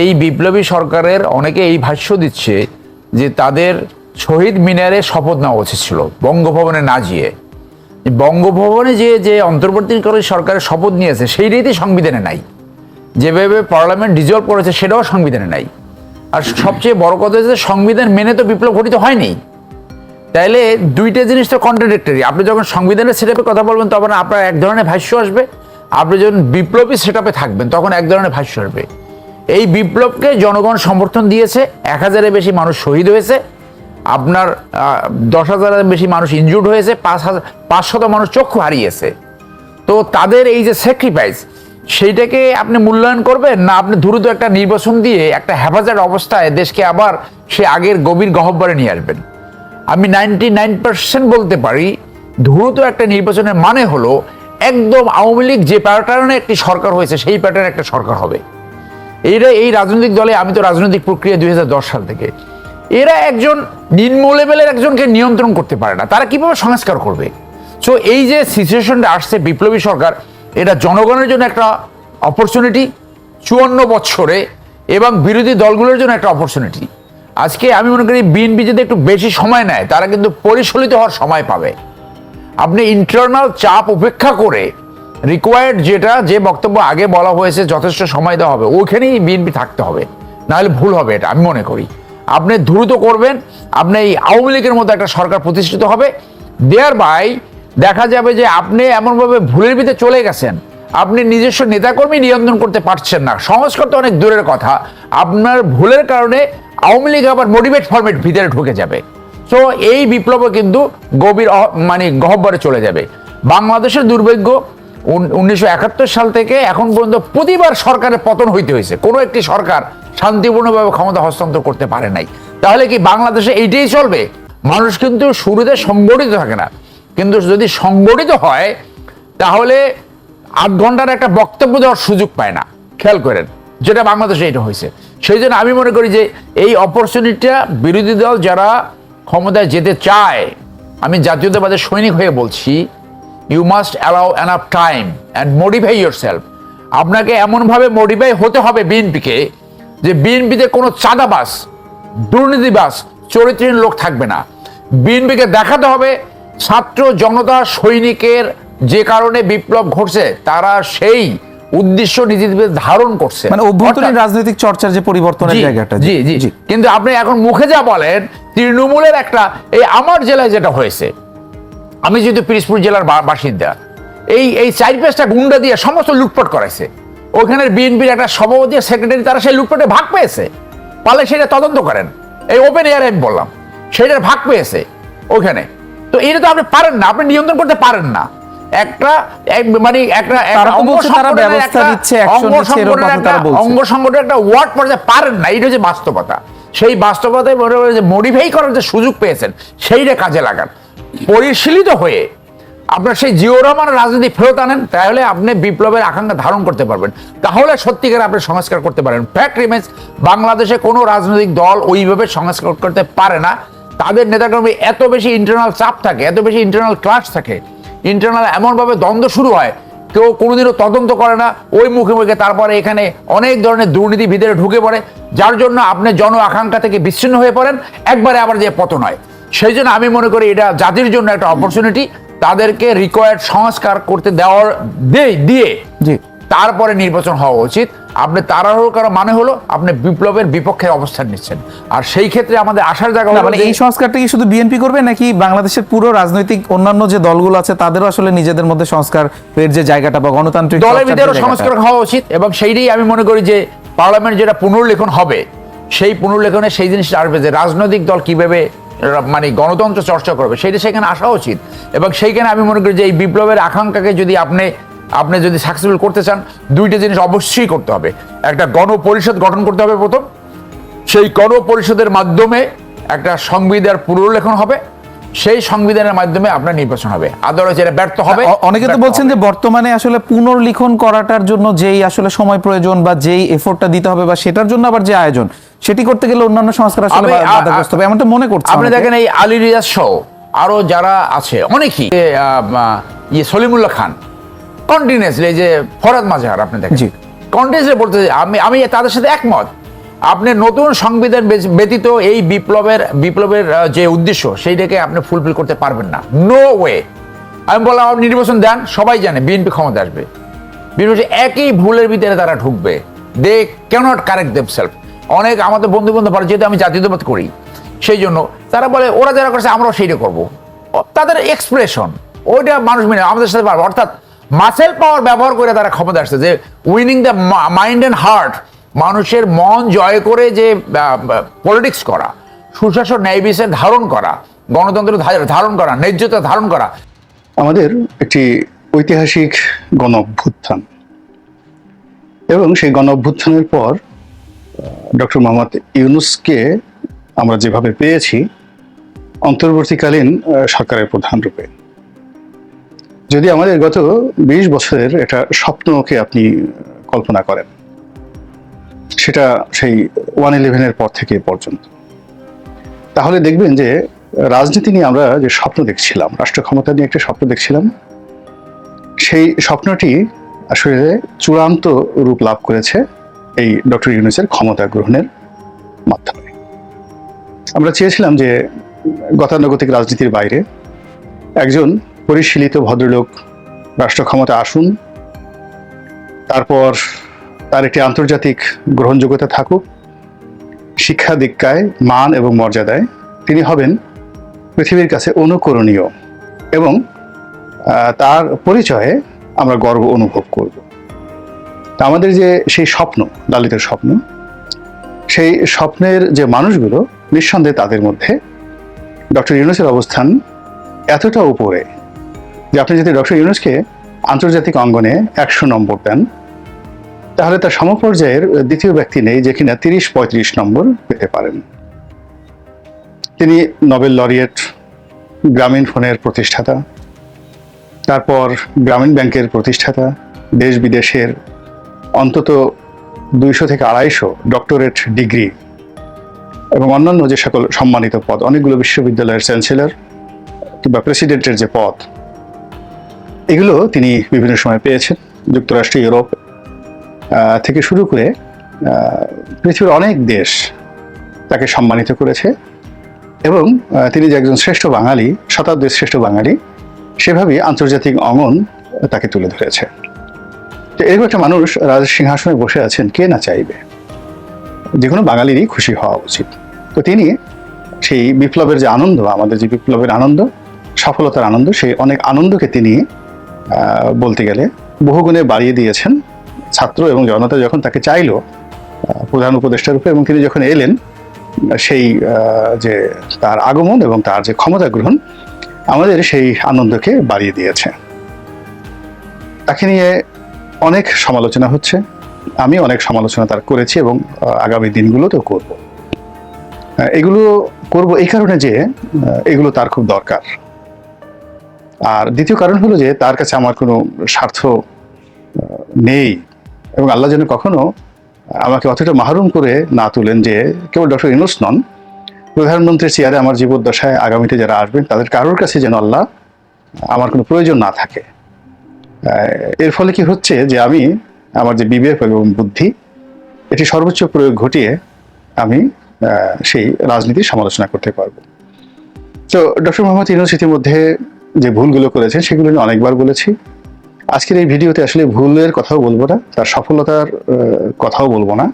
এই বিপ্লবী সরকারের অনেকে এই ভাষ্য দিচ্ছে যে তাদের শহীদ মিনারে শপথ নেওয়া উচিত ছিল, বঙ্গভবনে না গিয়ে। বঙ্গভবনে যে যে অন্তর্বর্তীকালীন সরকারের শপথ নিয়েছে, সেই রীতি সংবিধানে নাই। যেভাবে পার্লামেন্ট ডিজলভ করেছে, সেটাও সংবিধানে নাই। আর সবচেয়ে বড় কথা হচ্ছে সংবিধান মেনে তো বিপ্লব ঘটিত হয়নি। তাইলে দুইটা জিনিস তো কন্ট্রাডিক্টরি আপনি যখন সংবিধানের সেট কথা বলবেন, তখন আপনার এক ধরনের ভাষ্য আসবে। আপনি যখন বিপ্লবী সেট থাকবেন, তখন এক ধরনের ভাষ্য আসবে। এই বিপ্লবকে জনগণ সমর্থন দিয়েছে, এক হাজারের বেশি মানুষ শহীদ হয়েছে, আপনার দশ হাজারের বেশি মানুষ ইনজুর্ড হয়েছে, পাঁচ হাজার পাঁচশত মানুষ চক্ষু হারিয়েছে। তো তাদের এই যে স্যাক্রিফাইস সেইটাকে আপনি মূল্যায়ন করবেন না আপনি দ্রুত একটা নির্বাচন দিয়ে একটা হেফাজত অবস্থায় দেশকে আবার সে আগের গভীর গহব্বরে নিয়ে আসবেন? আমি নাইনটি নাইন পার্সেন্ট বলতে পারি, দ্রুত একটা নির্বাচনের মানে হলো, একদম আওয়ামী লীগ যে প্যাটার্নে একটি সরকার হয়েছে, সেই প্যাটার্নে একটা সরকার হবে। এরা এই রাজনৈতিক দলে, আমি তো রাজনৈতিক প্রক্রিয়া দুই হাজার দশ সাল থেকে, এরা একজন নিম্ন লেভেলের একজনকে নিয়ন্ত্রণ করতে পারে না। তারা কীভাবে সংস্কার করবে? সো এই যে সিচুয়েশনটা আসছে বিপ্লবী সরকার, এটা জনগণের জন্য একটা অপরচুনিটি চুয়ান্ন বছরে, এবং বিরোধী দলগুলোর জন্য একটা অপরচুনিটি আজকে আমি মনে করি বিএনপি যদি একটু বেশি সময় নেয়, তারা কিন্তু পরিচালিত হওয়ার সময় পাবে। আপনি ইন্টারনাল চাপ উপেক্ষা করে রিকোয়ার্ড যেটা, যে বক্তব্য আগে বলা হয়েছে, যথেষ্ট সময় দেওয়া হবে, ওইখানেই বিএনপি থাকতে হবে। নাহলে ভুল হবে এটা, আমি মনে করি। আপনি দ্রুত করবেন, আপনি এই আওয়ামী লীগের মতো একটা সরকার প্রতিষ্ঠিত হবে দেয়ার বাই দেখা যাবে যে আপনি এমনভাবে ভুলের ভিতরে চলে গেছেন। আপনি নিজস্ব নেতাকর্মী নিয়ন্ত্রণ করতে পারছেন না। সংস্কার তো অনেক দূরের কথা। আপনার ভুলের কারণে আওয়ামী লীগ আবার মোটিভেট ফর্মেট ভিতরে ঢুকে যাবে। সো এই বিপ্লব কিন্তু গভীর মানে গহ্বরে চলে যাবে। বাংলাদেশের দুর্ভাগ্য উনিশশো একাত্তর সাল থেকে এখন পর্যন্ত প্রতিবার সরকারের পতন হইতে হয়েছে। কোনো একটি সরকার শান্তিপূর্ণভাবে ক্ষমতা হস্তান্তর করতে পারে নাই। তাহলে কি বাংলাদেশে এইটাই চলবে? মানুষ কিন্তু শুরুতে সংগঠিত থাকে না। কিন্তু যদি সংগঠিত হয়, তাহলে আট ঘণ্টার একটা বক্তব্য দেওয়ার সুযোগ পায় না। খেয়াল করেন, যেটা বাংলাদেশে এটা হয়েছে। সেই জন্য আমি মনে করি যে এই অপরচুনিটিটা বিরোধী দল যারা ক্ষমতায় যেতে চায়, আমি জাতীয়তাবাদের সৈনিক হয়ে বলছি you must allow enough time and modify yourself আপনাকে এমনভাবে মডিফাই হতে হবে বিএনপিকে যে বিএনপিতে কোনো চাঁদাবাস দুর্নীতিবাস চরিত্রহীন লোক থাকবে না। বিএনপিকে দেখাতে হবে ছাত্র জনতা সৈনিকের যে কারণে বিপ্লব ঘটছে তারা সেই উদ্দেশ্য নিজেদের ধারণ করছে। মানে অভ্যন্তরীণ রাজনৈতিক চর্চার যে পরিবর্তনের জি, জায়গাটা জি। জি। কিন্তু আপনি এখন মুখে যা বলেন তৃণমূলের একটা এই আমার জেলায় যেটা হয়েছে আমি যেহেতু পিরিজপুর জেলার বাসিন্দা এই এই চার পাঁচটা গুন্ডা দিয়ে সমস্ত লুটপাট করাইছে। ওখানের বিএনপির একটা সভাপতি সেক্রেটারি তারা সেই লুটপাটে ভাগ পেয়েছে। পারলে সেটা তদন্ত করেন। এই ওপেন এয়ারে আমি বললাম সেটার ভাগ পেয়েছে ওখানে তো এটা তো আপনি পারেন না আপনি নিয়ন্ত্রণ করতে পারেন না। একটা এক- মানে একটা অঙ্গ সংগঠনের একটা- ওয়ার্ড পর্যায়ে পারেন না। এটা হচ্ছে বাস্তবতা। সেই বাস্তবতায় মনে যে মডিফাই করার যে সুযোগ পেয়েছেন সেইটা কাজে লাগান। পরিশীলিত হয়ে আপনার সেই জিও রহমান রাজনীতি ফেরত আনেন, তাহলে আপনি বিপ্লবের আকাঙ্ক্ষা ধারণ করতে পারবেন। তাহলে সত্যিকার আপনি সংস্কার করতে পারেন। ফ্যাক্ট রিমেন্স বাংলাদেশে কোনো রাজনৈতিক দল ওইভাবে সংস্কার করতে পারে না। তাদের নেতাকর্মী এত বেশি ইন্টারনাল চাপ থাকে, এত বেশি ইন্টারনাল ক্লাস থাকে ইন্টারনাল এমনভাবে দ্বন্দ্ব শুরু হয়, কেউ কোনোদিনও তদন্ত করে না। ওই মুখে মুখে তারপরে এখানে অনেক ধরনের দুর্নীতি ভিতরে ঢুকে পড়ে, যার জন্য আপনি জন আকাঙ্ক্ষা থেকে বিচ্ছিন্ন হয়ে পড়েন। একবারে আবার যে পতন হয়। সেই জন্য আমি মনে করি এটা জাতির জন্য একটা অপরচুনিটি তাদেরকে রিকোয়ার্ড সংস্কার করতে দেওয়ার দিয়ে- দিয়ে তারপরে নির্বাচন হওয়া উচিত। আপনি তাড়াহুড়ো করা মানে হলো আপনি বিপ্লবের বিপক্ষে অবস্থান নিচ্ছেন। আর সেই ক্ষেত্রে আমাদের আশার জায়গা মানে এই সংস্কারটা কি শুধু বিএনপি করবে নাকি বাংলাদেশের পুরো রাজনৈতিক অন্যান্য যে দলগুলো আছে তাদেরও আসলে নিজেদের মধ্যে সংস্কার এর যে জায়গাটা বা গণতান্ত্রিক দলের ভিতরে সংস্কার হওয়া উচিত এবং সেইটাই আমি মনে করি যে পার্লামেন্ট যেটা পুনর্লেখন হবে সেই পুনর্লেখনে সেই জিনিসটা আসবে যে রাজনৈতিক দল কীভাবে মানে গণতন্ত্র চর্চা করবে। সেইটা সেখানে আসা উচিত। এবং সেইখানে আমি মনে করি যে এই বিপ্লবের আকাঙ্ক্ষাকে যদি আপনি আপনি যদি সাকসেসফুল করতে চান দুইটা জিনিস অবশ্যই করতে হবে। একটা গণপরিষদ গঠন করতে হবে প্রথম। সেই গণপরিষদের মাধ্যমে একটা সংবিধান পুনর্লেখন হবে। সেই সংবিধানের মাধ্যমে আপনার নির্বাচন হবে। আদারওয়াইজ এটা ব্যর্থ হবে অনেকে তো বলছেন যে বর্তমানে আসলে পুনর্লিখন করাটার জন্য যেই আসলে সময় প্রয়োজন বা যেই এফোর্টটা দিতে হবে বা সেটার জন্য আবার যে আয়োজন সেটি করতে গেলে অন্যান্য সংস্কার আসলে বাধাগ্রস্ত হবে এমনটা মনে করছে আপনি দেখেন এই আলী রিয়াজ সহ আরও যারা আছে অনেকেই ইয়ে সলিমুল্লাহ খান কন্টিনিউসলি যে ফরাদ মাজাহার আপনি দেখেন। কন্টিনিউসলি বলতে আমি আমি তাদের সাথে একমত। আপনি নতুন সংবিধান ব্যতীত এই বিপ্লবের বিপ্লবের যে উদ্দেশ্য সেইটাকে আপনি ফুলফিল করতে পারবেন না। নো ওয়ে আমি বললাম আপনি নির্বাচন দেন সবাই জানে বিএনপি ক্ষমতা আসবে। বিএনপি একই ভুলের ভিতরে তারা ঢুকবে। দে ক্যানট কারেক্ট দেমসেলফ অনেক আমাদের বন্ধু বান্ধব পারে যেহেতু আমি জাতীয়তাবাদ করি, সেই জন্য তারা বলে, ওরা যারা করছে, আমরাও সেইটা করব। তাদের এক্সপ্রেশন ওইটা মানুষ মেনে আমাদের সাথে পারবে। অর্থাৎ মাসেল পাওয়ার ব্যবহার করে তারা ক্ষমতা আসছে, যে winning the mind and heart মানুষের মন জয় করে যে পলিটিক্স করা, সুশাসন, ন্যায় বিচার ধারণ করা, গণতন্ত্র ধারণ করা, ন্যায্যতা ধারণ করা। আমাদের একটি ঐতিহাসিক গণ অভ্যুত্থান এবং সেই গণ অভ্যুত্থানের পর ডক্টর মোহাম্মদ ইউনুসকে আমরা যেভাবে পেয়েছি, অন্তর্বর্তীকালীন সরকারের প্রধান রূপে। যদি আমাদের গত বিশ বছরের একটা স্বপ্নকে আপনি কল্পনা করেন, সেটা সেই ওয়ান ইলেভেনের পর থেকে পর্যন্ত। তাহলে দেখবেন যে রাজনীতি নিয়ে আমরা যে স্বপ্ন দেখছিলাম রাষ্ট্র ক্ষমতা নিয়ে একটা স্বপ্ন দেখছিলাম, সেই স্বপ্নটি আসলে চূড়ান্ত রূপ লাভ করেছে। এই ডক্টর ইউনুসের ক্ষমতা গ্রহণের মাধ্যমে। আমরা চেয়েছিলাম যে গতানুগতিক রাজনীতির বাইরে একজন পরিশীলিত ভদ্রলোক রাষ্ট্র ক্ষমতা আসুন, তারপর তার একটি আন্তর্জাতিক গ্রহণযোগ্যতা থাকুক, শিক্ষা দীক্ষায়, মান এবং মর্যাদায় তিনি হবেন পৃথিবীর কাছে অনুকরণীয় এবং তার পরিচয়ে আমরা গর্ব অনুভব করব। তা আমাদের যে সেই স্বপ্ন, লালিতের স্বপ্ন, সেই স্বপ্নের যে মানুষগুলো নিঃসন্দেহে তাদের মধ্যে ডক্টর ইউনুসের অবস্থান এতটা উপরে যে আপনি যদি ডক্টর ইউনুসকে আন্তর্জাতিক অঙ্গনে একশো নম্বর দেন, তাহলে তার সমপর্যায়ের দ্বিতীয় ব্যক্তি নেই যে কিনা তিরিশ পঁয়ত্রিশ নম্বর পেতে পারেন। তিনি নোবেল লরিয়েট, গ্রামীণ ফোনের প্রতিষ্ঠাতা, তারপর গ্রামীণ ব্যাংকের প্রতিষ্ঠাতা, দেশ বিদেশের অন্তত দুইশো থেকে আড়াইশো ডক্টরেট ডিগ্রি এবং অন্যান্য যে সকল সম্মানিত পদ, অনেকগুলো বিশ্ববিদ্যালয়ের চ্যান্সেলর কিংবা প্রেসিডেন্টের যে পদ, এগুলো তিনি বিভিন্ন সময় পেয়েছেন। যুক্তরাষ্ট্র, ইউরোপ থেকে শুরু করে পৃথিবীর অনেক দেশ তাকে সম্মানিত করেছে এবং তিনি যে একজন শ্রেষ্ঠ বাঙালি, শতাব্দীর শ্রেষ্ঠ বাঙালি, সেভাবেই আন্তর্জাতিক অঙ্গন তাকে তুলে ধরেছে। তো এরকম একটা মানুষ রাজ সিংহাসনে বসে আছেন, কে না চাইবে? যে কোনো বাঙালিরই খুশি হওয়া উচিত। তো তিনি সেই বিপ্লবের যে আনন্দ, আমাদের যে বিপ্লবের আনন্দ, সফলতার আনন্দ, সেই অনেক আনন্দকে তিনি বলতে গেলে বহুগুণে বাড়িয়ে দিয়েছেন। ছাত্র এবং জনতা যখন তাকে চাইল প্রধান উপদেষ্টার রূপে এবং তিনি যখন এলেন, সেই যে তার আগমন এবং তার যে ক্ষমতা গ্রহণ, আমাদের সেই আনন্দকে বাড়িয়ে দিয়েছে। তাকে নিয়ে অনেক সমালোচনা হচ্ছে। আমি অনেক সমালোচনা তার করেছি এবং আগামী দিনগুলোতেও করব। এগুলো করব এই কারণে যে এগুলো তার খুব দরকার। আর দ্বিতীয় কারণ হলো যে, তার কাছে আমার কোনো স্বার্থ নেই এবং আল্লাহ যেন কখনো আমাকে অতটা মাহরুম করে না তুলেন যে, কেবল ডক্টর ইনুস নন, প্রধানমন্ত্রীর চেয়ারে আমার জীবদ্দশায় আগামীতে যারা আসবেন, তাদের কারোর কাছে যেন আল্লাহ আমার কোনো প্রয়োজন না থাকে। এর ফলে কি হচ্ছে যে আমি আমার যে বিবেক এবং বুদ্ধি, এটি সর্বোচ্চ প্রয়োগ ঘটিয়ে আমি সেই রাজনীতির সমালোচনা করতে পারব। তো ডক্টর মোহাম্মদ ইউনুস ইতিমধ্যে যে ভুলগুলো করেছেন, সেগুলো নিয়ে অনেকবার বলেছি। আজকের এই ভিডিওতে আসলে ভুলের কথাও বলব না, তার সফলতার কথাও বলব না।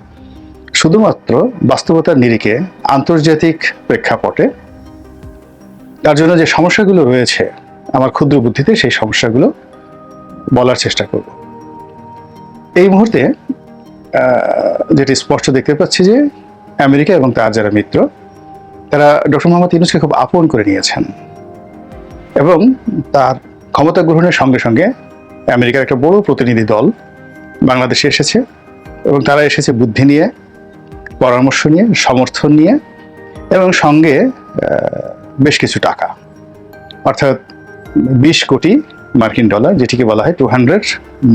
শুধুমাত্র বাস্তবতার নিরিখে আন্তর্জাতিক প্রেক্ষাপটে তার জন্য যে সমস্যাগুলো রয়েছে, আমার ক্ষুদ্র বুদ্ধিতে সেই সমস্যাগুলো বলার চেষ্টা করব। এই মুহূর্তে যেটি স্পষ্ট দেখতে পাচ্ছি যে আমেরিকা এবং তার যারা মিত্র, তারা ডক্টর মোহাম্মদ ইউনুসকে খুব আপন করে নিয়েছেন এবং তার ক্ষমতা গ্রহণের সঙ্গে সঙ্গে আমেরিকার একটা বড় প্রতিনিধি দল বাংলাদেশে এসেছে এবং তারা এসেছে বুদ্ধি নিয়ে, পরামর্শ নিয়ে, সমর্থন নিয়ে এবং সঙ্গে বেশ কিছু টাকা, অর্থাৎ বিশ কোটি মার্কিন ডলার যেটিকে বলা হয় two hundred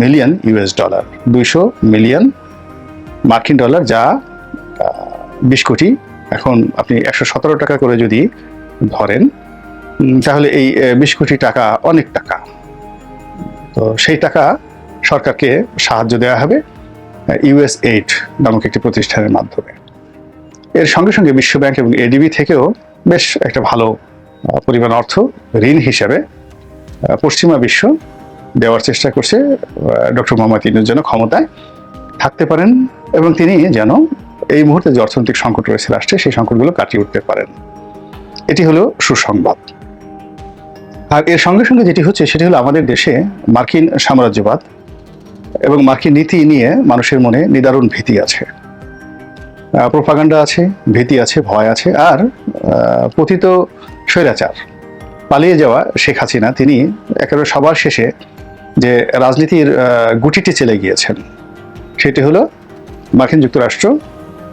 million US dollar দুইশো মিলিয়ন মার্কিন ডলার, যা বিশ কোটি, এখন আপনি একশো সতেরো টাকা করে যদি ধরেন তাহলে এই বিশ কোটি টাকা অনেক টাকা। তো সেই টাকা সরকারকে সাহায্য দেওয়া হবে ইউএস এইড নামক একটি প্রতিষ্ঠানের মাধ্যমে। এর সঙ্গে সঙ্গে বিশ্বব্যাংক এবং এডিবি থেকেও বেশ একটা ভালো পরিমাণ অর্থ ঋণ হিসেবে পশ্চিমা বিশ্ব দেওয়ার চেষ্টা করছে ডক্টর মোহাম্মদ ইনুর জন্য ক্ষমতায় থাকতে পারেন এবং তিনি যেন এই মুহূর্তে যে অর্থনৈতিক সংকট রয়েছে রাষ্ট্রে, সেই সংকটগুলো কাটিয়ে উঠতে পারেন। এটি হলো সুসংবাদ। আর এর সঙ্গে সঙ্গে যেটি হচ্ছে, সেটি হলো আমাদের দেশে মার্কিন সাম্রাজ্যবাদ এবং মার্কিন নীতি নিয়ে মানুষের মনে নিদারুণ ভীতি আছে। প্রোপাগান্ডা আছে, ভীতি আছে, ভয় আছে, আর পতিত স্বৈরাচার। পালিয়ে যাওয়া শেখ হাসিনা, তিনি একেবারে সবার শেষে যে রাজনীতির গুটিটি চলে গিয়েছেন। সেটি হলো মার্কিন যুক্তরাষ্ট্র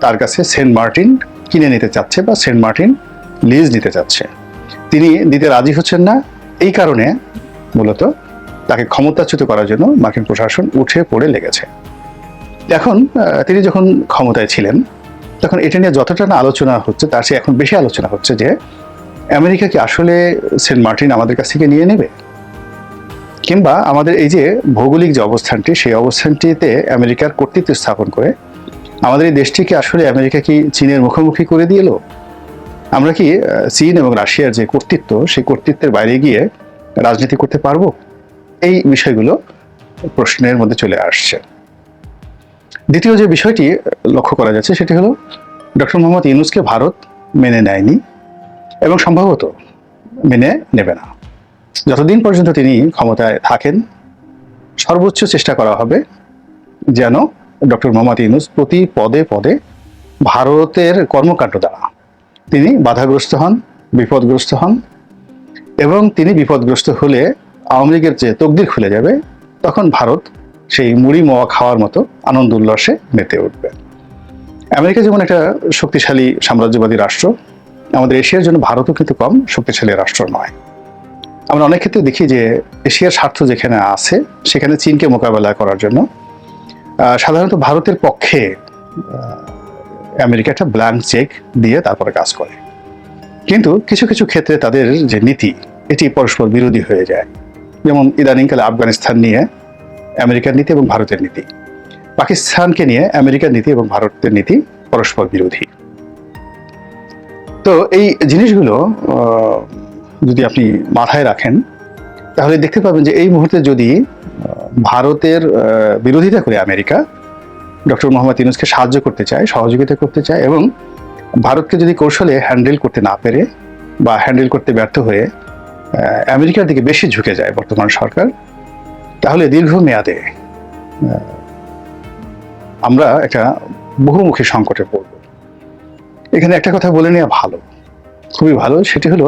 তার কাছে সেন্ট মার্টিন কিনে নিতে চাচ্ছে বা সেন্ট মার্টিন লিজ নিতে চাচ্ছে। তিনি দিতে রাজি হচ্ছেন না। এই কারণে মূলত তাকে ক্ষমতাচ্যুত করার জন্য মার্কিন প্রশাসন উঠে পড়ে লেগেছে। এখন তিনি যখন ক্ষমতায় ছিলেন, তখন এটা নিয়ে যতটা না আলোচনা হচ্ছে, তার চেয়ে এখন বেশি আলোচনা হচ্ছে যে আমেরিকা কি আসলে সেন্ট মার্টিন আমাদের কাছ থেকে নিয়ে নেবে? কিংবা আমাদের এই যে ভৌগোলিক যে অবস্থানটি, সেই অবস্থানটিতে আমেরিকার কর্তৃত্ব স্থাপন করে আমাদের এই দেশটিকে আসলে আমেরিকা কি চীনের মুখোমুখি করে দিল আমরা কি চীন এবং রাশিয়ার যে কর্তৃত্ব, সেই কর্তৃত্বের বাইরে গিয়ে রাজনীতি করতে পারব? এই বিষয়গুলো প্রশ্নের মধ্যে চলে আসছে। দ্বিতীয় যে বিষয়টি লক্ষ্য করা যাচ্ছে, সেটি হলো ডক্টর মোহাম্মদ ইউনুসকে ভারত মেনে নেয়নি। এবং সম্ভবত মেনে নেবে না। যতদিন পর্যন্ত তিনি ক্ষমতায় থাকেন, সর্বোচ্চ চেষ্টা করা হবে যেন ডক্টর মোহাম্মদ ইউনুস প্রতি পদে পদে ভারতের কর্মকাণ্ড দ্বারা তিনি বাধাগ্রস্ত হন, বিপদগ্রস্ত হন এবং তিনি বিপদগ্রস্ত হলে আওয়ামী লীগের যে তকদির খুলে যাবে, তখন ভারত সেই মুড়ি মোয়া খাওয়ার মতো আনন্দ উল্লাসে মেতে উঠবে। আমেরিকা যেমন একটা শক্তিশালী সাম্রাজ্যবাদী রাষ্ট্র আমাদের এশিয়ার জন্য ভারতও কিন্তু কম শক্তিশালী রাষ্ট্র নয়। আমরা অনেক ক্ষেত্রে দেখি যে এশিয়ার স্বার্থ যেখানে আছে, সেখানে চীনকে মোকাবেলা করার জন্য সাধারণত ভারতের পক্ষে আমেরিকা একটা ব্ল্যাঙ্ক চেক দিয়ে তারপরে কাজ করে। কিন্তু কিছু কিছু ক্ষেত্রে তাদের যে নীতি, এটি পরস্পর বিরোধী হয়ে যায়। যেমন ইদানিংকালে আফগানিস্তান নিয়ে আমেরিকার নীতি এবং ভারতের নীতি। পাকিস্তানকে নিয়ে আমেরিকার নীতি এবং ভারতের নীতি পরস্পর বিরোধী। তো এই জিনিসগুলো যদি আপনি মাথায় রাখেন, তাহলে দেখতে পাবেন যে এই মুহূর্তে যদি ভারতের বিরোধিতা করে আমেরিকা, ডক্টর মোহাম্মদ ইউনুসকে সাহায্য করতে চায়, সহযোগিতা করতে চায় এবং ভারতকে যদি কৌশলে হ্যান্ডেল করতে না পেরে বা হ্যান্ডেল করতে ব্যর্থ হয়ে আমেরিকার দিকে বেশি ঝুঁকে যায় বর্তমান সরকার, তাহলে দীর্ঘমেয়াদে আমরা একটা বহুমুখী সংকটে পড়ব। এখানে একটা কথা বলে নেওয়া ভালো, খুবই ভালো। সেটি হলো,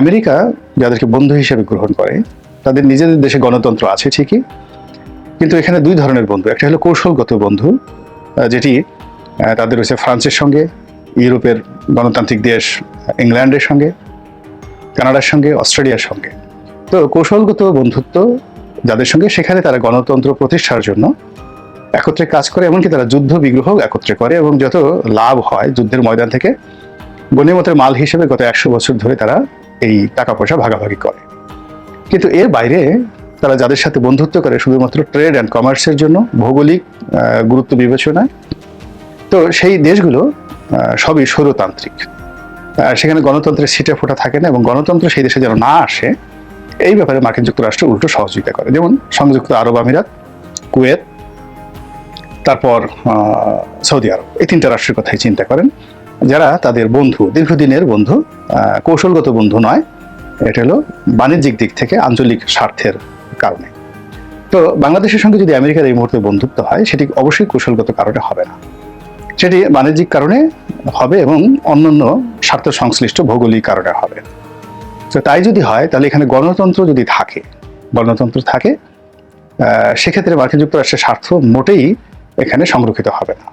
আমেরিকা যাদেরকে বন্ধু হিসেবে গ্রহণ করে, তাদের নিজেদের দেশে গণতন্ত্র আছে ঠিকই, কিন্তু এখানে দুই ধরনের বন্ধু। একটা হলো কৌশলগত বন্ধু যেটি তাদের রয়েছে ফ্রান্সের সঙ্গে, ইউরোপের গণতান্ত্রিক দেশ, ইংল্যান্ডের সঙ্গে, কানাডার সঙ্গে, অস্ট্রেলিয়ার সঙ্গে। তো কৌশলগত বন্ধুত্ব যাদের সঙ্গে, সেখানে তারা গণতন্ত্র প্রতিষ্ঠার জন্য একত্রে কাজ করে, এমনকি তারা যুদ্ধ বিগ্রহ একত্রে করে এবং যত লাভ হয় যুদ্ধের ময়দান থেকে গণিমতের মাল হিসেবে গত একশো বছর ধরে তারা এই টাকা পয়সা ভাগাভাগি করে। কিন্তু এর বাইরে তারা যাদের সাথে বন্ধুত্ব করে শুধুমাত্র ট্রেড অ্যান্ড কমার্সের জন্য, ভৌগোলিক গুরুত্ব বিবেচনায় তো সেই দেশগুলো সবই সৌরতান্ত্রিক সেখানে গণতন্ত্রের সিটে ফোটা থাকে না এবং গণতন্ত্র সেই দেশে যেন না আসে, এই ব্যাপারে মার্কিন যুক্তরাষ্ট্র উল্টো সহযোগিতা করে। যেমন সংযুক্ত আরব আমিরাত, কুয়েত তারপর সৌদি আরব। এই তিনটা রাষ্ট্রের কথাই চিন্তা করেন। যারা তাদের বন্ধু, দীর্ঘদিনের বন্ধু কৌশলগত বন্ধু নয়, এটা হলো বাণিজ্যিক দিক থেকে আঞ্চলিক স্বার্থের কারণে। তো বাংলাদেশের সঙ্গে যদি আমেরিকার এই মুহূর্তে বন্ধুত্ব হয়, সেটি অবশ্যই কৌশলগত কারণে হবে না। সেটি বাণিজ্যিক কারণে হবে এবং অন্যান্য স্বার্থ সংশ্লিষ্ট ভৌগোলিক কারণে হবে। তো তাই যদি হয়, তাহলে এখানে গণতন্ত্র যদি থাকে, গণতন্ত্র থাকে সেক্ষেত্রে মার্কিন যুক্তরাষ্ট্রের স্বার্থ মোটেই এখানে সংরক্ষিত হবে না।